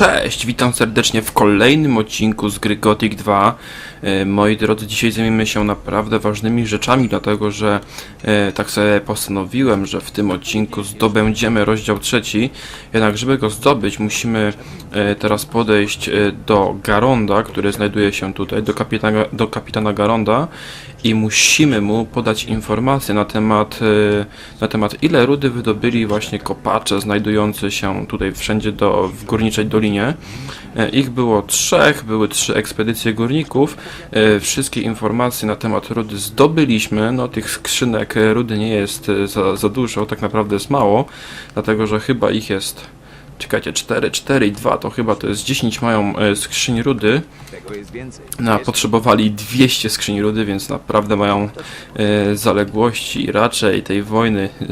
Cześć, witam serdecznie w kolejnym odcinku z gry Gothic 2. E, Moi drodzy, dzisiaj zajmiemy się naprawdę ważnymi rzeczami, dlatego że e, tak sobie postanowiłem, że w tym odcinku zdobędziemy rozdział trzeci. Jednak, żeby go zdobyć, musimy e, teraz podejść do Garonda, który znajduje się tutaj, do kapitana, do kapitana Garonda i musimy mu podać informacje na temat, e, na temat ile rudy wydobyli właśnie kopacze znajdujący się tutaj wszędzie do, w górniczej dolinie. E, Ich było trzech, były trzy ekspedycje górników. E, Wszystkie informacje na temat rudy zdobyliśmy. No tych skrzynek rudy nie jest za, za dużo, tak naprawdę jest mało, dlatego że chyba ich jest Czekajcie, 4, 4 i 2 to chyba to jest 10 mają e, skrzyń rudy. Tego jest więcej. No, a potrzebowali 200 skrzyń rudy, więc naprawdę mają e, zaległości i raczej tej wojny e,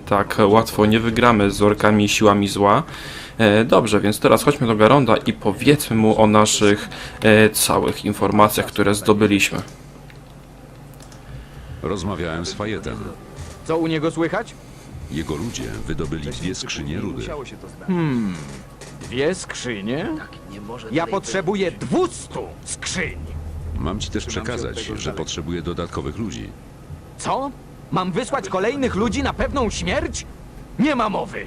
tak łatwo nie wygramy z orkami i siłami zła. Dobrze, więc teraz chodźmy do Garonda i powiedzmy mu o naszych całych informacjach, które zdobyliśmy. Rozmawiałem z Fajetem. Co u niego słychać? Jego ludzie wydobyli dwie skrzynie rudy. Musiało się to stać. Dwie skrzynie? Ja potrzebuję 200 skrzyń. Mam ci też przekazać, że potrzebuję dodatkowych ludzi. Co? Mam wysłać kolejnych ludzi na pewną śmierć? Nie ma mowy.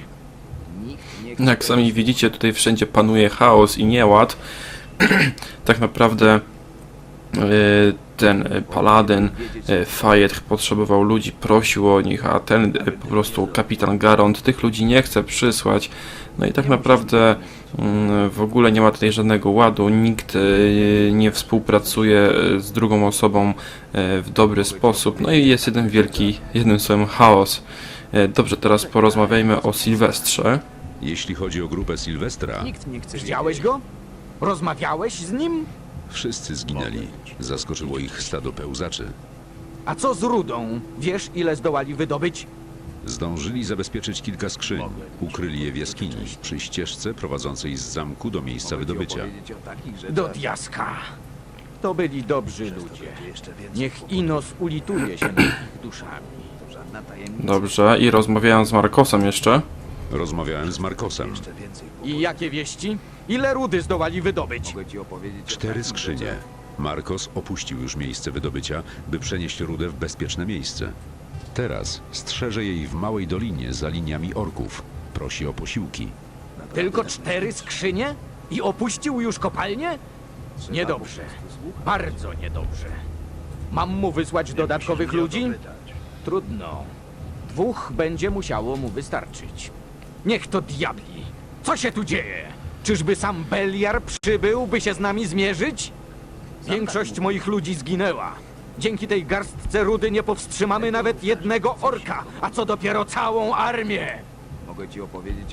Jak sami widzicie, tutaj wszędzie panuje chaos i nieład. tak naprawdę e, ten e, paladyn e, Fayet potrzebował ludzi, prosił o nich, a ten e, po prostu kapitan Garond tych ludzi nie chce przysłać. No i tak naprawdę mm, w ogóle nie ma tutaj żadnego ładu, nikt nie współpracuje z drugą osobą w dobry sposób. No i jest jeden wielki, jednym słowem chaos. Dobrze, teraz porozmawiajmy o Sylwestrze. Jeśli chodzi o grupę Sylwestra, Widziałeś go? Rozmawiałeś z nim? Wszyscy zginęli. Zaskoczyło ich stado pełzaczy. A co z rudą? Wiesz, ile zdołali wydobyć? Zdążyli zabezpieczyć kilka skrzyń. Ukryli je w jaskini, przy ścieżce prowadzącej z zamku do miejsca wydobycia. Do diaska. To byli dobrzy ludzie. Niech Inos ulituje się nad ich duszami. Dobrze, i rozmawiałem z Markosem jeszcze. Rozmawiałem z Markosem. I jakie wieści? Ile rudy zdołali wydobyć? Cztery skrzynie. Markos opuścił już miejsce wydobycia, by przenieść rudę w bezpieczne miejsce. Teraz strzeże jej w małej dolinie za liniami orków. Prosi o posiłki. Tylko cztery skrzynie? I opuścił już kopalnię? Niedobrze. Bardzo niedobrze. Mam mu wysłać dodatkowych ludzi? Trudno. Dwóch będzie musiało mu wystarczyć. Niech to diabli. Co się tu dzieje? Czyżby sam Beliar przybył, by się z nami zmierzyć? Większość moich ludzi zginęła. Dzięki tej garstce rudy nie powstrzymamy nawet jednego orka, a co dopiero całą armię.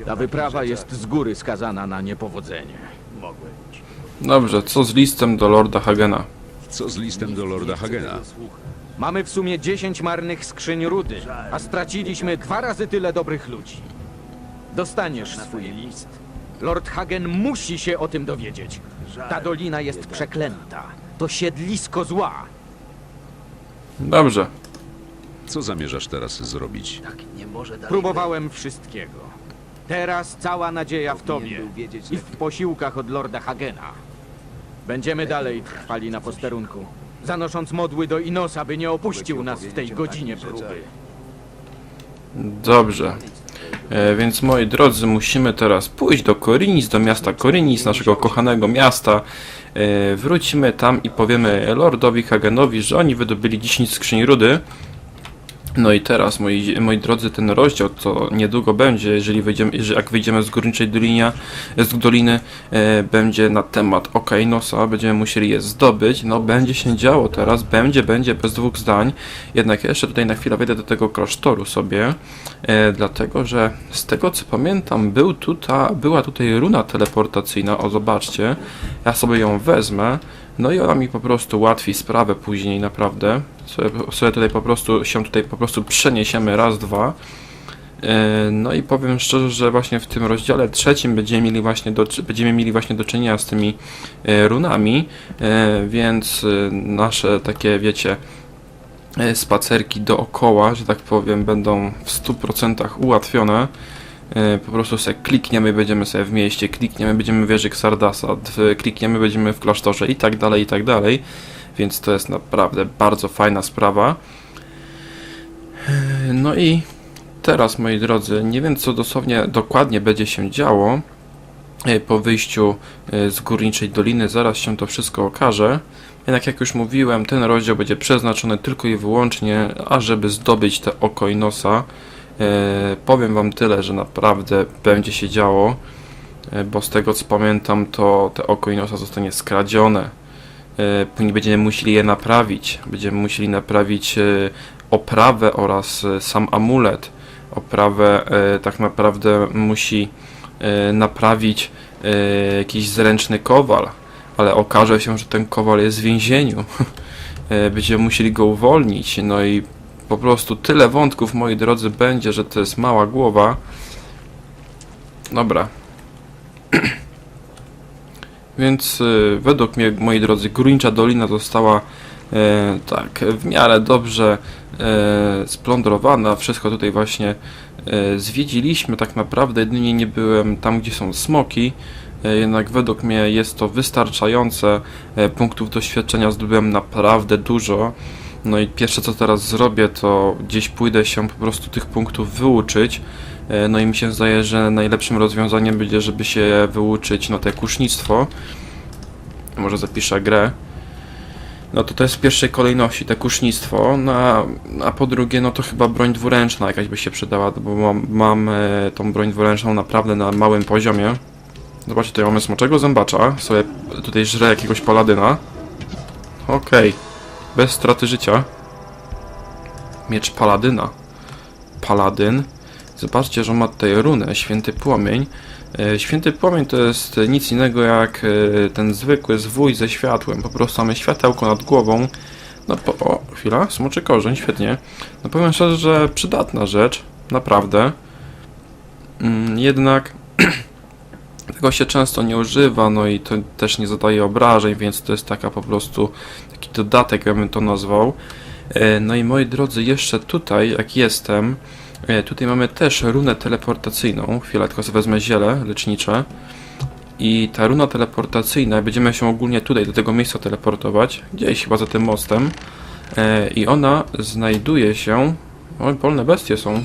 Ta wyprawa jest z góry skazana na niepowodzenie. Dobrze, co z listem do Lorda Hagena? Co z listem do Lorda Hagena? Mamy w sumie 10 marnych skrzyń rudy, a straciliśmy dwa razy tyle dobrych ludzi. Dostaniesz swój list. Lord Hagen musi się o tym dowiedzieć. Ta dolina jest przeklęta. To siedlisko zła. Dobrze, Co zamierzasz teraz zrobić? Próbowałem wszystkiego. Teraz cała nadzieja w tobie i w posiłkach od Lorda Hagena. Będziemy dalej trwali na posterunku, zanosząc modły do Inosa, by nie opuścił nas w tej godzinie próby. dobrze. E, więc moi drodzy, musimy teraz pójść do Korinis, do miasta Korinis, naszego kochanego miasta. E, wrócimy tam i powiemy Lordowi Hagenowi, że oni wydobyli 10 skrzyń rudy. No i teraz, moi, moi drodzy, ten rozdział, co niedługo będzie, jeżeli wyjdziemy, jeżeli, jak wyjdziemy z górniczej dolinia, z doliny, e, będzie na temat Okainosa, będziemy musieli je zdobyć, no będzie się działo teraz, będzie, będzie, bez dwóch zdań, jednak jeszcze tutaj na chwilę wejdę do tego klasztoru sobie, e, dlatego, że z tego co pamiętam, był tuta, była tutaj runa teleportacyjna, o zobaczcie, ja sobie ją wezmę, no i ona mi po prostu ułatwi sprawę później, naprawdę. Sobie, sobie tutaj po prostu się tutaj po prostu przeniesiemy raz, dwa. E, No i powiem szczerze, że właśnie w tym rozdziale trzecim będziemy mieli właśnie do, będziemy mieli właśnie do czynienia z tymi e, runami, e, więc nasze takie, wiecie, spacerki dookoła, że tak powiem, będą w 100% ułatwione. E, po prostu sobie klikniemy, będziemy sobie w mieście, klikniemy, będziemy w wieży Xardasa, klikniemy, będziemy w klasztorze i tak dalej, i tak dalej. Więc to jest naprawdę bardzo fajna sprawa. E, No i teraz, moi drodzy, nie wiem co dosłownie dokładnie będzie się działo e, po wyjściu z Górniczej Doliny, zaraz się to wszystko okaże. Jednak jak już mówiłem, ten rozdział będzie przeznaczony tylko i wyłącznie, ażeby zdobyć te oko i nosa. E, powiem wam tyle, że naprawdę będzie się działo, e, bo z tego co pamiętam, to te oko i nosa zostanie skradzione. E, później będziemy musieli je naprawić. Będziemy musieli naprawić e, oprawę oraz e, sam amulet. Oprawę e, tak naprawdę musi e, naprawić e, jakiś zręczny kowal, ale okaże się, że ten kowal jest w więzieniu. E, Będziemy musieli go uwolnić, no i po prostu tyle wątków, moi drodzy, będzie, że to jest mała głowa. Dobra. Więc y, według mnie, moi drodzy, Grunicza Dolina została e, tak w miarę dobrze e, splądrowana. Wszystko tutaj właśnie e, zwiedziliśmy. Tak naprawdę jedynie nie byłem tam, gdzie są smoki. E, jednak według mnie jest to wystarczające. E, punktów doświadczenia zdobyłem naprawdę dużo. No i pierwsze co teraz zrobię, to gdzieś pójdę się po prostu tych punktów wyuczyć. E, No i mi się zdaje, że najlepszym rozwiązaniem będzie, żeby się wyuczyć no te kusznictwo. Może zapiszę grę. No to to jest w pierwszej kolejności te kusznictwo, no a, a po drugie no to chyba broń dwuręczna jakaś by się przydała, bo mam, mam e, tą broń dwuręczną naprawdę na małym poziomie. Zobaczcie, tutaj mamy smoczego zębacza, sobie tutaj żre jakiegoś paladyna. Okej, bez straty życia. Miecz paladyna. Paladyn. Zobaczcie, że ma tutaj runę, święty płomień. E, Święty płomień to jest nic innego jak e, ten zwykły zwój ze światłem. Po prostu mamy światełko nad głową. No po, o, chwila, smoczy korzeń, świetnie. No powiem szczerze, że przydatna rzecz, naprawdę. Mm, jednak tego się często nie używa, no i to też nie zadaje obrażeń, więc to jest taka po prostu taki dodatek, ja bym to nazwał. E, No i moi drodzy, jeszcze tutaj, jak jestem, e, tutaj mamy też runę teleportacyjną. Chwilę, tylko sobie wezmę ziele lecznicze. I ta runa teleportacyjna, będziemy się ogólnie tutaj do tego miejsca teleportować, gdzieś chyba za tym mostem. E, I ona znajduje się... Oj, polne bestie są.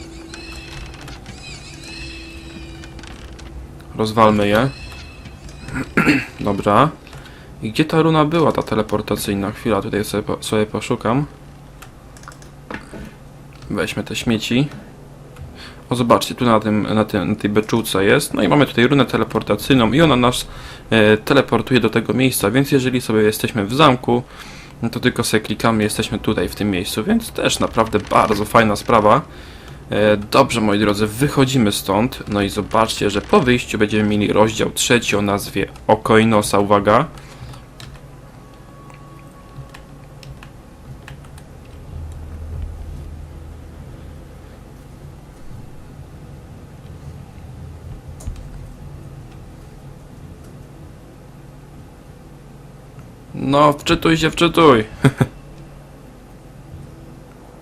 Rozwalmy je. Dobra. I gdzie ta runa była, ta teleportacyjna? Chwila, tutaj sobie, po- sobie poszukam. Weźmy te śmieci. O, zobaczcie, tu na, tym, na, tym, na tej beczułce jest. No i mamy tutaj runę teleportacyjną i ona nas e, teleportuje do tego miejsca, więc jeżeli sobie jesteśmy w zamku, no to tylko sobie klikamy, jesteśmy tutaj w tym miejscu, więc też naprawdę bardzo fajna sprawa. E, Dobrze, moi drodzy, wychodzimy stąd. No i zobaczcie, że po wyjściu będziemy mieli rozdział trzeci o nazwie Oko i Nosa. Uwaga. No, wczytuj się, wczytuj.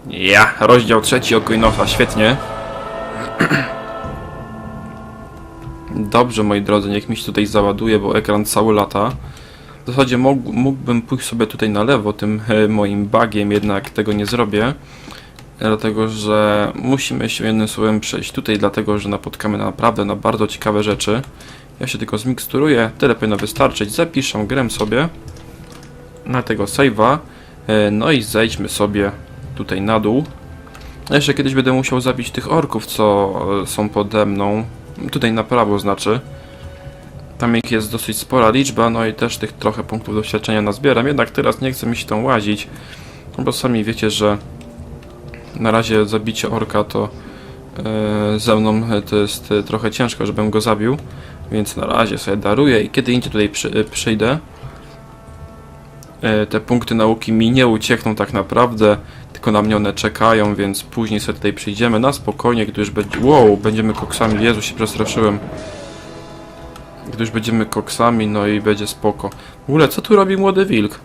Ja, rozdział trzeci Nosa, świetnie. Dobrze, moi drodzy, niech mi się tutaj załaduje, bo ekran cały lata. W zasadzie mógł, mógłbym pójść sobie tutaj na lewo tym e, moim bagiem, jednak tego nie zrobię. Dlatego, że musimy się jednym słowem przejść tutaj, dlatego, że napotkamy naprawdę na bardzo ciekawe rzeczy. Ja się tylko zmiksturuję, tyle powinno wystarczyć. Zapiszę grę sobie na tego save'a. E, No i zejdźmy sobie tutaj na dół. Jeszcze kiedyś będę musiał zabić tych orków, co e, są pode mną. Tutaj na prawo znaczy. Tam ich jest dosyć spora liczba, no i też tych trochę punktów doświadczenia nazbieram. Jednak teraz nie chcę mi się tam łazić, no bo sami wiecie, że na razie zabicie orka to e, ze mną e, to jest trochę ciężko, żebym go zabił. Więc na razie sobie daruję i kiedy indziej tutaj przy, przyjdę, te punkty nauki mi nie uciekną tak naprawdę, tylko na mnie one czekają, więc później sobie tutaj przyjdziemy na spokojnie, gdy już będzie... Wow, będziemy koksami, Jezu, się przestraszyłem. Gdy już będziemy koksami, no i będzie spoko. W ogóle, co tu robi Młody Wilk?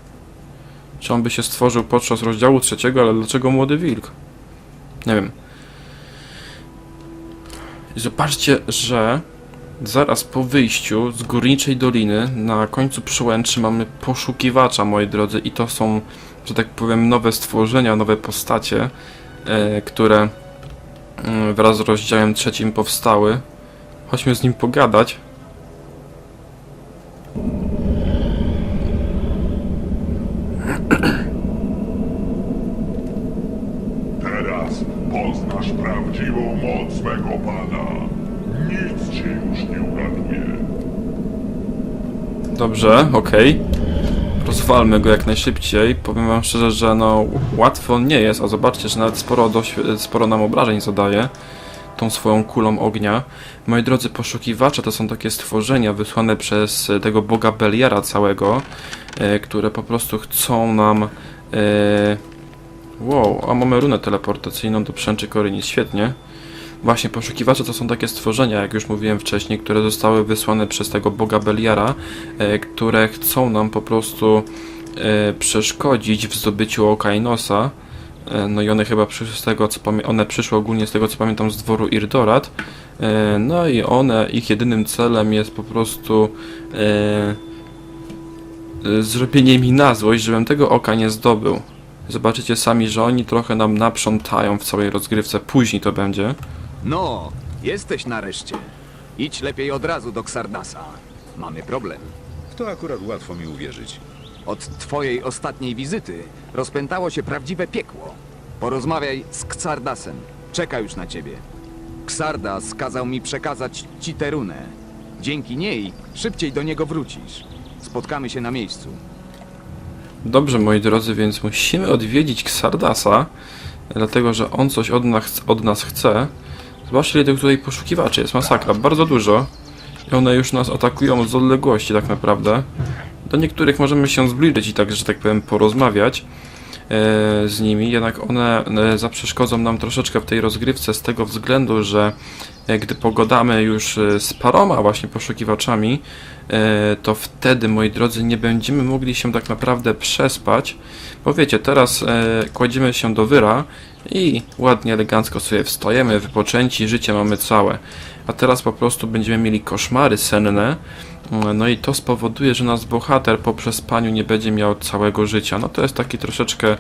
Czy on by się stworzył podczas rozdziału trzeciego, ale dlaczego Młody Wilk? Nie wiem. Zobaczcie, że zaraz po wyjściu z Górniczej Doliny na końcu przełęczy mamy poszukiwacza, moi drodzy, i to są, że tak powiem, nowe stworzenia, nowe postacie, e, które mm, wraz z rozdziałem trzecim powstały. Chodźmy z nim pogadać. Teraz poznasz prawdziwą moc mego pana. Cię już nie uratuje. Dobrze, okej. Rozwalmy go jak najszybciej. Powiem wam szczerze, że no łatwo nie jest, a zobaczcie, że nawet sporo, doświ- sporo nam obrażeń zadaje tą swoją kulą ognia. Moi drodzy poszukiwacze to są takie stworzenia wysłane przez e, tego boga Beliara całego, e, które po prostu chcą nam... E, wow, a mamy runę teleportacyjną do przęczy Koryni, świetnie. Właśnie, poszukiwacze to są takie stworzenia, jak już mówiłem wcześniej, które zostały wysłane przez tego boga Beliara, e, które chcą nam po prostu e, przeszkodzić w zdobyciu Okainosa. E, no i one chyba przyszły z tego, co one przyszły ogólnie z tego, co pamiętam, z dworu Irdorat. No i one, ich jedynym celem jest po prostu zrobienie mi na złość, żebym tego oka nie zdobył. Zobaczycie sami, że oni trochę nam naprzątają w całej rozgrywce, później to będzie. No, jesteś nareszcie. Idź lepiej od razu do Xardasa. Mamy problem. W to akurat łatwo mi uwierzyć. Od twojej ostatniej wizyty rozpętało się prawdziwe piekło. Porozmawiaj z Xardasem. Czeka już na ciebie. Xardas kazał mi przekazać ci tę runę. Dzięki niej szybciej do niego wrócisz. Spotkamy się na miejscu. Dobrze, moi drodzy, więc musimy odwiedzić Xardasa, dlatego że on coś od nas, od nas chce. Zobaczcie, ile tych tutaj poszukiwaczy jest, masakra, bardzo dużo. I one już nas atakują z odległości tak naprawdę. Do niektórych możemy się zbliżyć i tak, że tak powiem, porozmawiać e, z nimi, jednak one e, zaprzeszkodzą nam troszeczkę w tej rozgrywce z tego względu, że e, gdy pogadamy już z paroma właśnie poszukiwaczami, to wtedy, moi drodzy, nie będziemy mogli się tak naprawdę przespać, bo wiecie, teraz e, kładziemy się do wyra i ładnie, elegancko sobie wstajemy, wypoczęci, życie mamy całe. A teraz po prostu będziemy mieli koszmary senne, mm, no i to spowoduje, że nasz bohater po przespaniu nie będzie miał całego życia. No to jest taki troszeczkę, e,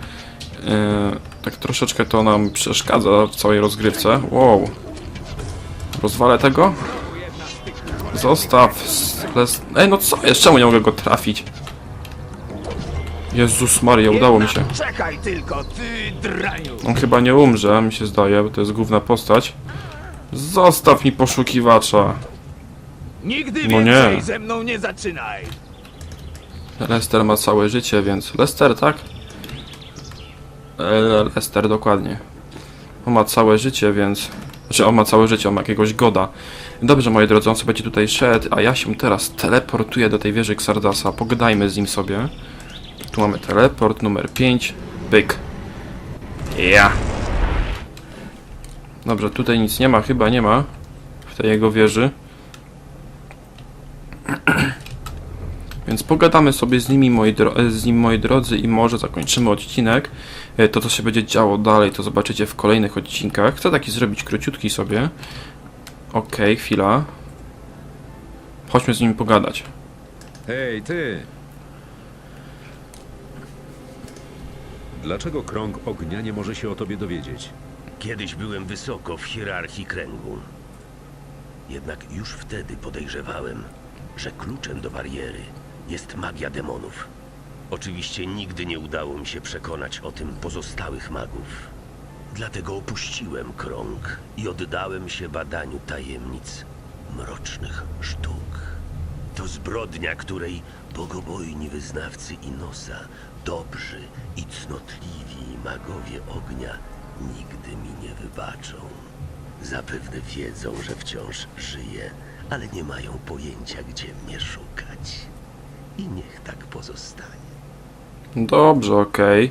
tak troszeczkę to nam przeszkadza w całej rozgrywce. Wow. Rozwalę tego? Zostaw. Ej, no co jest? Czemu nie mogę go trafić? Jezus Maria, udało mi się. Czekaj tylko, ty draniu! On chyba nie umrze, mi się zdaje, bo to jest główna postać. Zostaw mi poszukiwacza. Nigdy No nie. więcej ze mną nie zaczynaj! Lester ma całe życie, więc... Lester, tak? E, Lester, dokładnie. On ma całe życie, więc... Znaczy, on ma całe życie, on ma jakiegoś goda. Dobrze, moi drodzy, on sobie będzie tutaj szedł, a ja się teraz teleportuję do tej wieży Xardasa. Pogadajmy z nim sobie. Tu mamy teleport numer 5. Byk. Ja. Dobrze, tutaj nic nie ma, chyba nie ma. W tej jego wieży. Więc pogadamy sobie z nimi, moi e, z nim, moi drodzy, i może zakończymy odcinek. E, To, co się będzie działo dalej, to zobaczycie w kolejnych odcinkach. Chcę taki zrobić króciutki sobie. Okej, chwila. Chodźmy z nim pogadać. Hej, ty! Dlaczego krąg ognia nie może się o tobie dowiedzieć? Kiedyś byłem wysoko w hierarchii kręgu. Jednak już wtedy podejrzewałem, że kluczem do bariery jest magia demonów. Oczywiście nigdy nie udało mi się przekonać o tym pozostałych magów. Dlatego opuściłem krąg i oddałem się badaniu tajemnic mrocznych sztuk. To zbrodnia, której bogobojni wyznawcy Inosa, dobrzy i cnotliwi magowie ognia nigdy mi nie wybaczą. Zapewne wiedzą, że wciąż żyję, ale nie mają pojęcia, gdzie mnie szukać. I niech tak pozostanie. Dobrze, okej.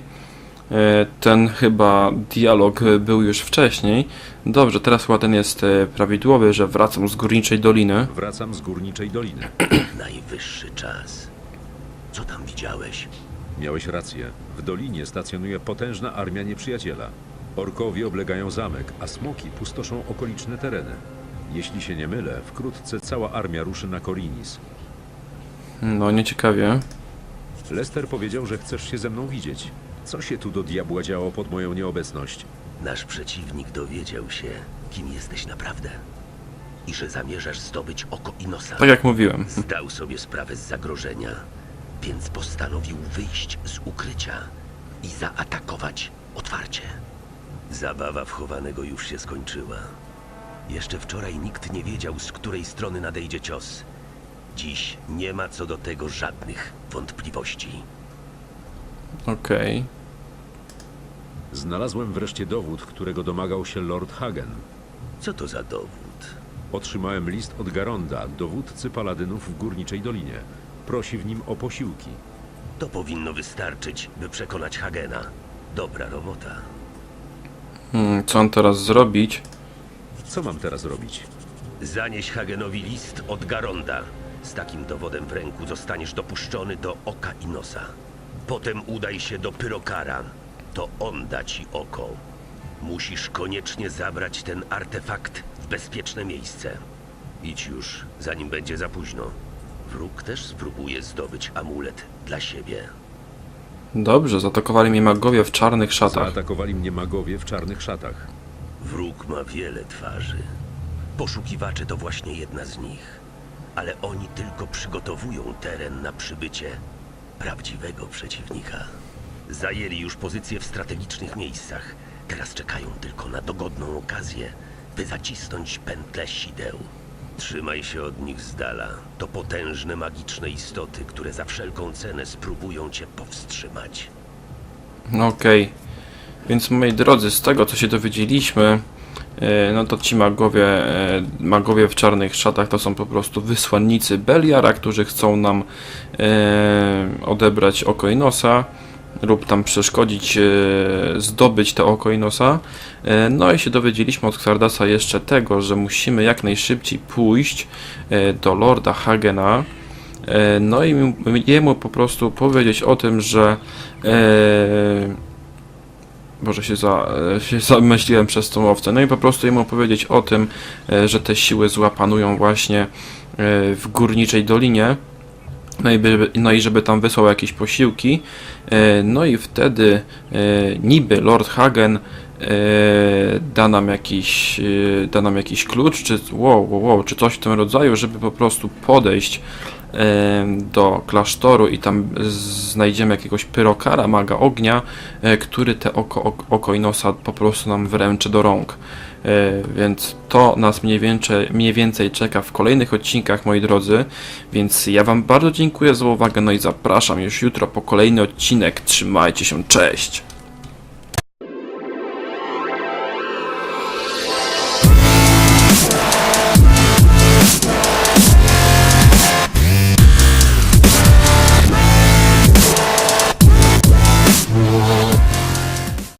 E, Ten chyba dialog był już wcześniej. Dobrze, teraz chyba ten jest e, prawidłowy, że wracam z Górniczej Doliny. Wracam z Górniczej Doliny. Najwyższy czas. Co tam widziałeś? Miałeś rację. W dolinie stacjonuje potężna armia nieprzyjaciela. Orkowie oblegają zamek, a smoki pustoszą okoliczne tereny. Jeśli się nie mylę, wkrótce cała armia ruszy na Korinis. No, nieciekawie. Lester powiedział, że chcesz się ze mną widzieć. Co się tu do diabła działo pod moją nieobecność? Nasz przeciwnik dowiedział się, kim jesteś naprawdę. I że zamierzasz zdobyć oko Inosa. Tak jak mówiłem. Zdał sobie sprawę z zagrożenia, więc postanowił wyjść z ukrycia i zaatakować otwarcie. Zabawa wchowanego już się skończyła. Jeszcze wczoraj nikt nie wiedział, z której strony nadejdzie cios. Dziś nie ma co do tego żadnych wątpliwości. Okej. Znalazłem wreszcie dowód, którego domagał się Lord Hagen. Co to za dowód? Otrzymałem list od Garonda, dowódcy paladynów w Górniczej Dolinie. Prosi w nim o posiłki. To powinno wystarczyć, by przekonać Hagena. Dobra robota. Hmm, co on teraz zrobić? Co mam teraz robić? Zanieś Hagenowi list od Garonda. Z takim dowodem w ręku zostaniesz dopuszczony do oka i nosa. Potem udaj się do Pyrokara. To on da ci oko. Musisz koniecznie zabrać ten artefakt w bezpieczne miejsce. Idź już, zanim będzie za późno. Wróg też spróbuje zdobyć amulet dla siebie. Dobrze, zaatakowali mnie magowie w czarnych szatach. Zaatakowali mnie magowie w czarnych szatach. Wróg ma wiele twarzy. Poszukiwacze to właśnie jedna z nich. Ale oni tylko przygotowują teren na przybycie prawdziwego przeciwnika. Zajęli już pozycje w strategicznych miejscach. Teraz czekają tylko na dogodną okazję, by zacisnąć pętle sideł. Trzymaj się od nich z dala. To potężne magiczne istoty, które za wszelką cenę spróbują cię powstrzymać. Okej. Więc moi drodzy, z tego co się dowiedzieliśmy, e, no to ci magowie, e, magowie w czarnych szatach to są po prostu wysłannicy Beliara, którzy chcą nam e, odebrać oko i nosa lub tam przeszkodzić e, zdobyć to oko i nosa. E, no i się dowiedzieliśmy od Xardasa jeszcze tego, że musimy jak najszybciej pójść e, do Lorda Hagena. No i mu- jemu po prostu powiedzieć o tym, że Boże, się, za, się zamyśliłem przez tą owcę. No i po prostu jemu powiedzieć o tym, że te siły zła panują właśnie w górniczej dolinie. No i, by, no i żeby tam wysłał jakieś posiłki. E, No i wtedy e, niby Lord Hagen e, da nam jakiś, da nam jakiś klucz, czy wow, wow, wow, czy coś w tym rodzaju, żeby po prostu podejść do klasztoru i tam znajdziemy jakiegoś pyrokara, maga ognia, e, który te oko, oko, i nosa po prostu nam wręczy do rąk. E, Więc to nas mniej więcej, mniej więcej czeka w kolejnych odcinkach, moi drodzy. Więc ja Wam bardzo dziękuję za uwagę, no i zapraszam już jutro po kolejny odcinek. Trzymajcie się, cześć!